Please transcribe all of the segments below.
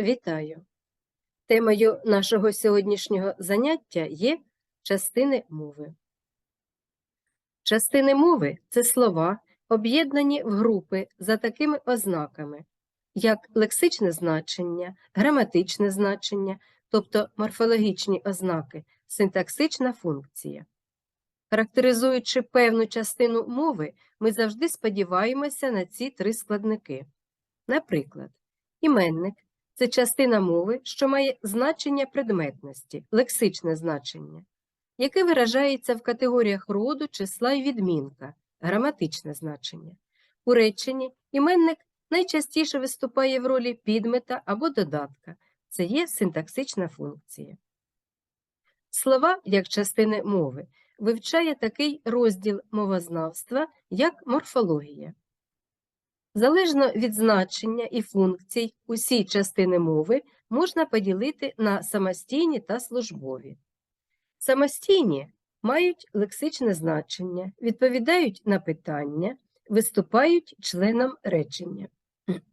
Вітаю! Темою нашого сьогоднішнього заняття є частини мови. Частини мови це слова, об'єднані в групи за такими ознаками, як лексичне значення, граматичне значення, тобто морфологічні ознаки, синтаксична функція. Характеризуючи певну частину мови, ми завжди сподіваємося на ці три складники. Наприклад, іменник це частина мови, що має значення предметності, лексичне значення, яке виражається в категоріях роду, числа і відмінка, граматичне значення. У реченні іменник найчастіше виступає в ролі підмета або додатка, це є синтаксична функція. Слова, як частини мови, вивчає такий розділ мовознавства, як морфологія. Залежно від значення і функцій, усі частини мови можна поділити на самостійні та службові. Самостійні мають лексичне значення, відповідають на питання, виступають членом речення.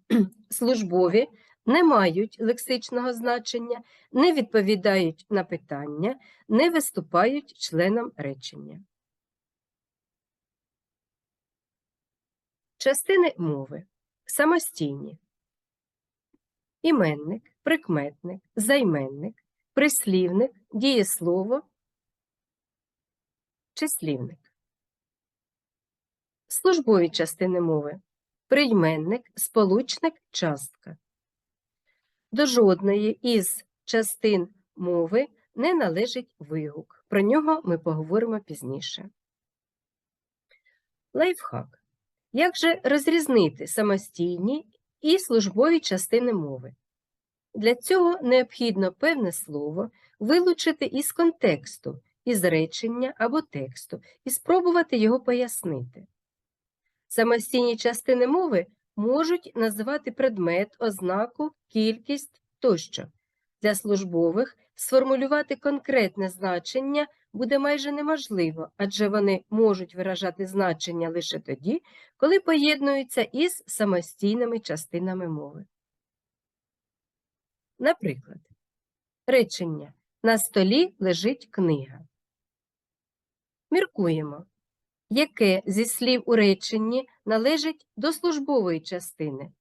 Службові не мають лексичного значення, не відповідають на питання, не виступають членом речення. Частини мови самостійні. Іменник, прикметник, займенник, прислівник, дієслово, числівник. Службові частини мови прийменник, сполучник, частка. До жодної із частин мови не належить вигук. Про нього ми поговоримо пізніше. Лайфхак. Як же розрізнити самостійні і службові частини мови? Для цього необхідно певне слово вилучити із контексту, із речення або тексту і спробувати його пояснити. Самостійні частини мови можуть називати предмет, ознаку, кількість тощо. Для службових сформулювати конкретне значення буде майже неможливо, адже вони можуть виражати значення лише тоді, коли поєднуються із самостійними частинами мови. Наприклад, речення на столі лежить книга. Міркуємо, яке зі слів у реченні належить до службової частини.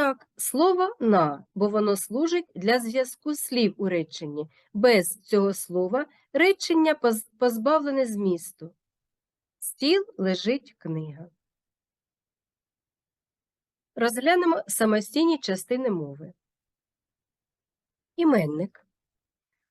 Так, слово на, бо воно служить для зв'язку слів у реченні. Без цього слова речення позбавлене змісту. Стіл лежить книга. Розглянемо самостійні частини мови. Іменник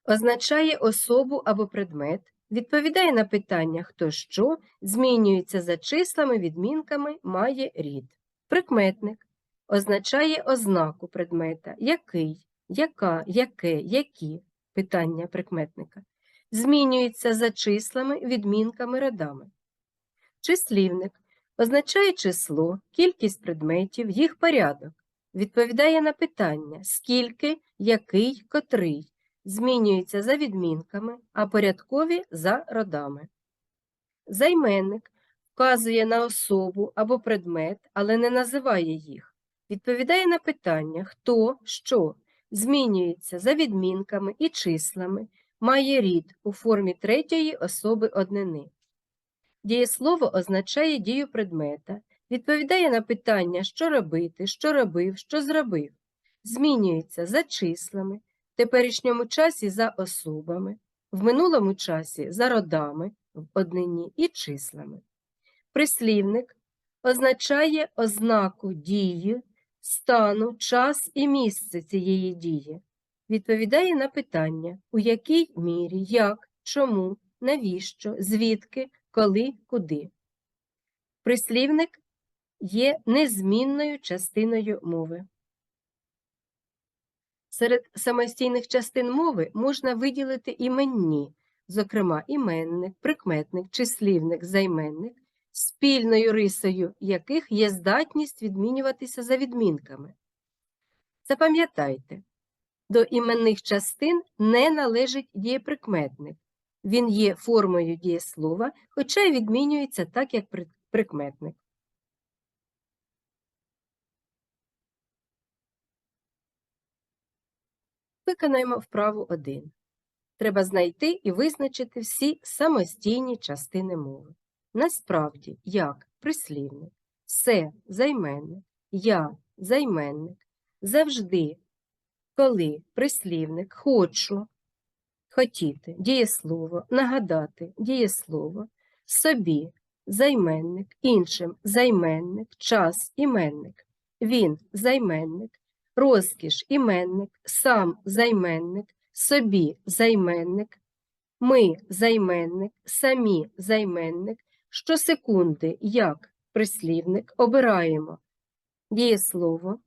означає особу або предмет, відповідає на питання хто що, змінюється за числами, відмінками, має рід. Прикметник означає ознаку предмета, який, яка, яке, які? Питання прикметника, змінюється за числами, відмінками, родами. Числівник означає число, кількість предметів, їх порядок, відповідає на питання, скільки, який, котрий, змінюється за відмінками, а порядкові за родами. Займенник вказує на особу або предмет, але не називає їх. Відповідає на питання, хто, що, змінюється за відмінками і числами, має рід у формі третьої особи однини. Дієслово означає дію предмета, відповідає на питання, що робити, що робив, що зробив, змінюється за числами, в теперішньому часі за особами, в минулому часі за родами в однині і числами. Прислівник означає ознаку дії, стану, час і місце цієї дії, відповідає на питання, у якій мірі, як, чому, навіщо, звідки, коли, куди. Прислівник є незмінною частиною мови. Серед самостійних частин мови можна виділити іменні, зокрема іменник, прикметник, числівник, займенник, спільною рисою яких є здатність відмінюватися за відмінками. Запам'ятайте, до іменних частин не належить дієприкметник. Він є формою дієслова, хоча й відмінюється так, як прикметник. Виконаємо вправу 1. Треба знайти і визначити всі самостійні частини мови. Насправді, як прислівник, все займенник, я займенник, завжди, коли прислівник, хочу, хотіти, дієслово, нагадати, дієслово, собі, займенник, іншим займенник, час іменник, він займенник, розкіш іменник, сам займенник, собі займенник, ми займенник, самі займенник, щосекунди як прислівник обираємо? Дієслово,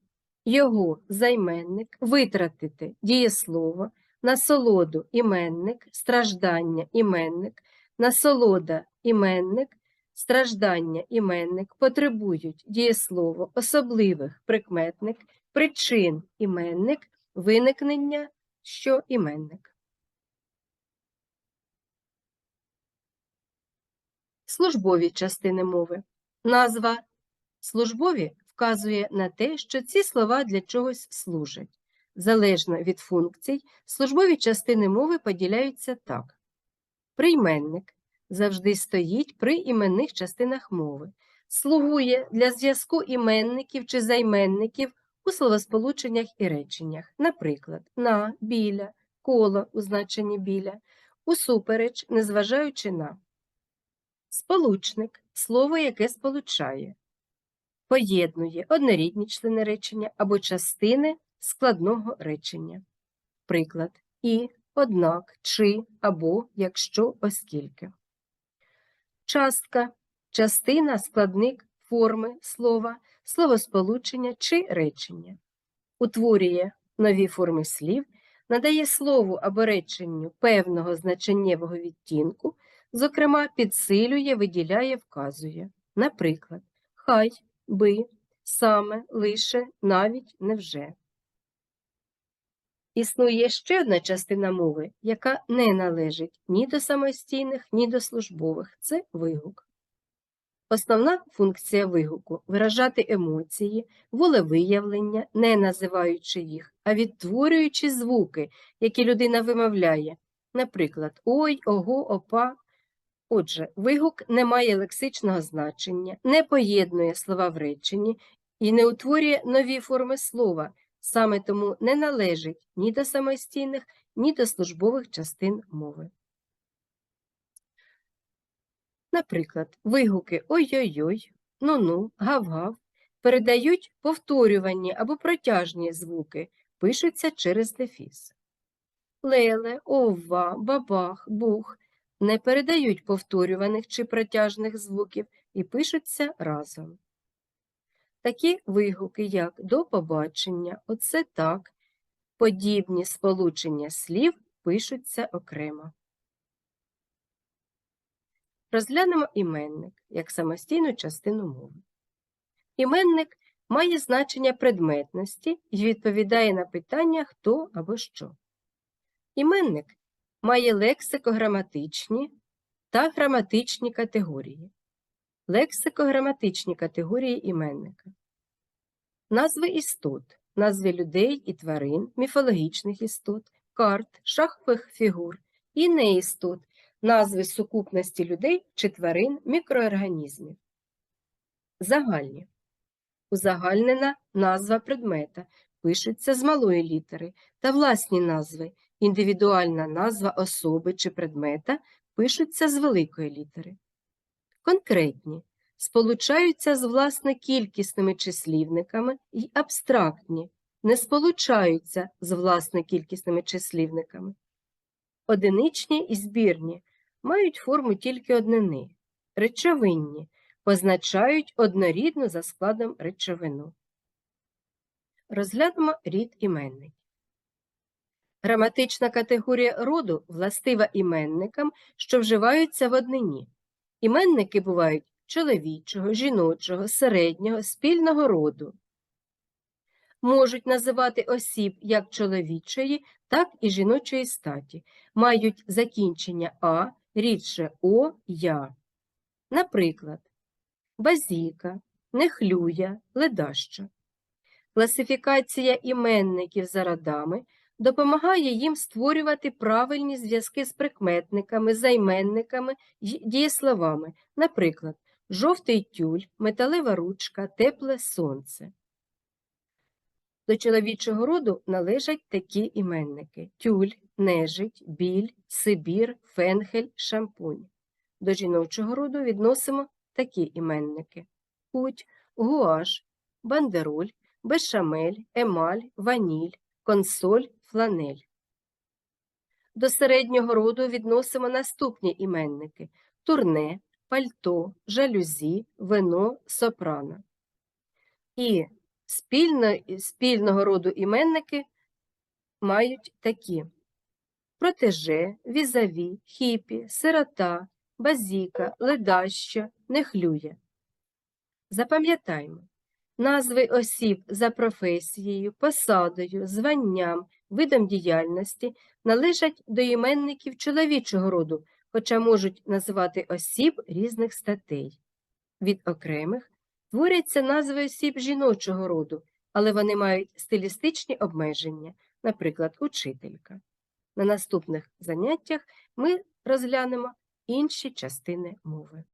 його займенник, витратити. Дієслово, насолоду іменник, страждання іменник, насолода іменник, страждання іменник. Потребують дієслово особливих прикметник, причин іменник, виникнення що іменник. Службові частини мови. Назва службові вказує на те, що ці слова для чогось служать. Залежно від функцій, службові частини мови поділяються так. Прийменник завжди стоїть при іменних частинах мови, слугує для зв'язку іменників чи займенників у словосполученнях і реченнях, наприклад, на, біля, коло у значенні біля, усупереч, незважаючи на. Сполучник слово, яке сполучає, поєднує однорідні члени речення або частини складного речення. Приклад і, однак, чи або якщо, оскільки. Частка частина, складник форми слова, словосполучення чи речення. Утворює нові форми слів, надає слову або реченню певного значеннєвого відтінку, зокрема, підсилює, виділяє, вказує. Наприклад, хай, би, саме, лише, навіть, невже. Існує ще одна частина мови, яка не належить ні до самостійних, ні до службових це вигук. Основна функція вигуку виражати емоції, волевиявлення, не називаючи їх, а відтворюючи звуки, які людина вимовляє, наприклад, ой, ого, опа. Отже, вигук не має лексичного значення, не поєднує слова в реченні і не утворює нові форми слова, саме тому не належить ні до самостійних, ні до службових частин мови. Наприклад, вигуки ой-ой-ой, ну-ну, гав-гав передають повторювані або протяжні звуки, пишуться через дефіс. Леле, овва, бабах, бух не передають повторюваних чи протяжних звуків і пишуться разом. Такі вигуки, як до побачення, оце так, подібні сполучення слів пишуться окремо. Розглянемо іменник як самостійну частину мови. Іменник має значення предметності і відповідає на питання хто або що. Іменник має лексико-граматичні та граматичні категорії. Лексико-граматичні категорії іменника. Назви істот, назви людей і тварин, міфологічних істот, карт, шахових фігур і неістот, назви сукупності людей чи тварин мікроорганізмів. Загальні. Узагальнена назва предмета пишеться з малої літери та власні назви, індивідуальна назва особи чи предмета пишуться з великої літери. Конкретні сполучаються з власне кількісними числівниками і абстрактні, не сполучаються з власне кількісними числівниками. Одиничні і збірні мають форму тільки однини, речовинні, позначають однорідну за складом речовину. Розглянемо рід іменників. Граматична категорія роду властива іменникам, що вживаються в однині. Іменники бувають чоловічого, жіночого, середнього, спільного роду. Можуть називати осіб як чоловічої, так і жіночої статі, мають закінчення А, рідше О, Я. Наприклад, базіка, нехлюя, ледаща. Класифікація іменників за родами допомагає їм створювати правильні зв'язки з прикметниками, займенниками дієсловами, наприклад, жовтий тюль, металева ручка, тепле сонце. До чоловічого роду належать такі іменники: тюль, нежить, біль, сибір, фенхель, шампунь. До жіночого роду відносимо такі іменники: путь, гуаш, бандероль, бешамель, емаль, ваніль, консоль, фланель. До середнього роду відносимо наступні іменники: турне, пальто, жалюзі, вино, сопрано. І спільно, спільного роду іменники мають такі: протеже, візаві, хіпі, сирота, базіка, ледаща, нехлює. Запам'ятаймо, назви осіб за професією, посадою, званням, видом діяльності належать до іменників чоловічого роду, хоча можуть називати осіб різних статей. Від окремих творяться назви осіб жіночого роду, але вони мають стилістичні обмеження, наприклад, учителька. На наступних заняттях ми розглянемо інші частини мови.